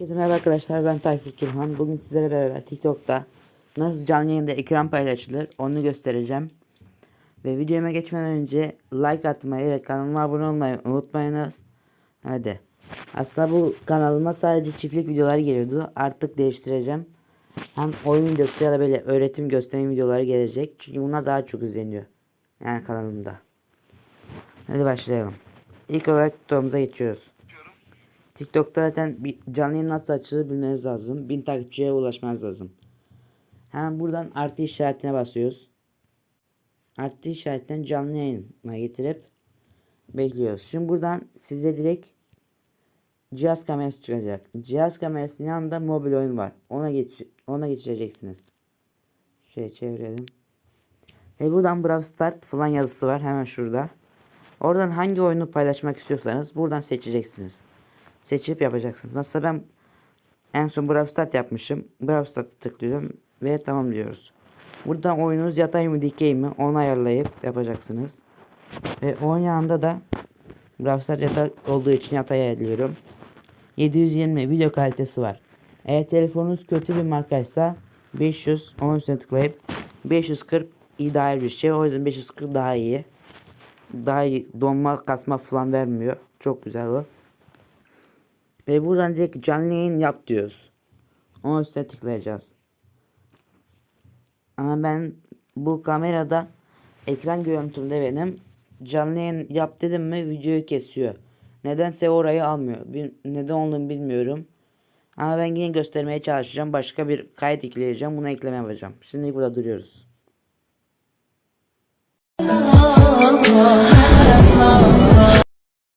Herkese merhaba arkadaşlar ben Tayfur Turhan. Bugün sizlere beraber TikTok'ta nasıl canlı yayında ekran paylaşılır onu göstereceğim. Ve videoma geçmeden önce like atmayı ve kanalıma abone olmayı unutmayınız. Hadi. Aslında bu kanalıma sadece çiftlik videoları geliyordu. Artık değiştireceğim. Hem oyun videosu ya da böyle öğretim gösterim videoları gelecek. Çünkü bunlar daha çok izleniyor. Yani kanalımda. Hadi başlayalım. İlk olarak TikTok'umuza geçiyoruz. TikTok'ta zaten bir canlı yayın nasıl açılır bilmeniz lazım. Bin takipçiye ulaşmanız lazım. Hemen buradan artı işaretine basıyoruz. Artı işaretten canlı yayına getirip bekliyoruz. Şimdi buradan size direkt cihaz kamerası çıkacak. Cihaz kamerasının yanında mobil oyun var. Ona geç ona geçireceksiniz. Şöyle çevirelim. Ve buradan Brawl Start falan yazısı var hemen şurada. Oradan hangi oyunu paylaşmak istiyorsanız buradan seçeceksiniz. Seçip yapacaksınız. Mesela ben en son Brawl Start yapmışım. Brawl Start'a tıklıyorum ve tamam diyoruz. Buradan oyununuz yatay mı dikey mi onu ayarlayıp yapacaksınız. Ve onun yanında da Brawl Start yatay olduğu için yatay ayarlıyorum. 720 video kalitesi var. Eğer telefonunuz kötü bir markaysa 500 onun üstüne tıklayıp 540 ideal bir şey. O yüzden 540 daha iyi. Daha iyi donma kasma falan vermiyor. Çok güzel o. Ve buradan direkt canlı yayın yap diyoruz. Onun üstüne tıklayacağız. Ama ben bu kamerada ekran görüntümde benim canlı yayın yap dedim mi videoyu kesiyor. Nedense orayı almıyor. Bir, neden olduğunu bilmiyorum. Ama ben yine göstermeye çalışacağım. Başka bir kayıt ekleyeceğim. Buna ekleme yapacağım. Şimdi burada duruyoruz.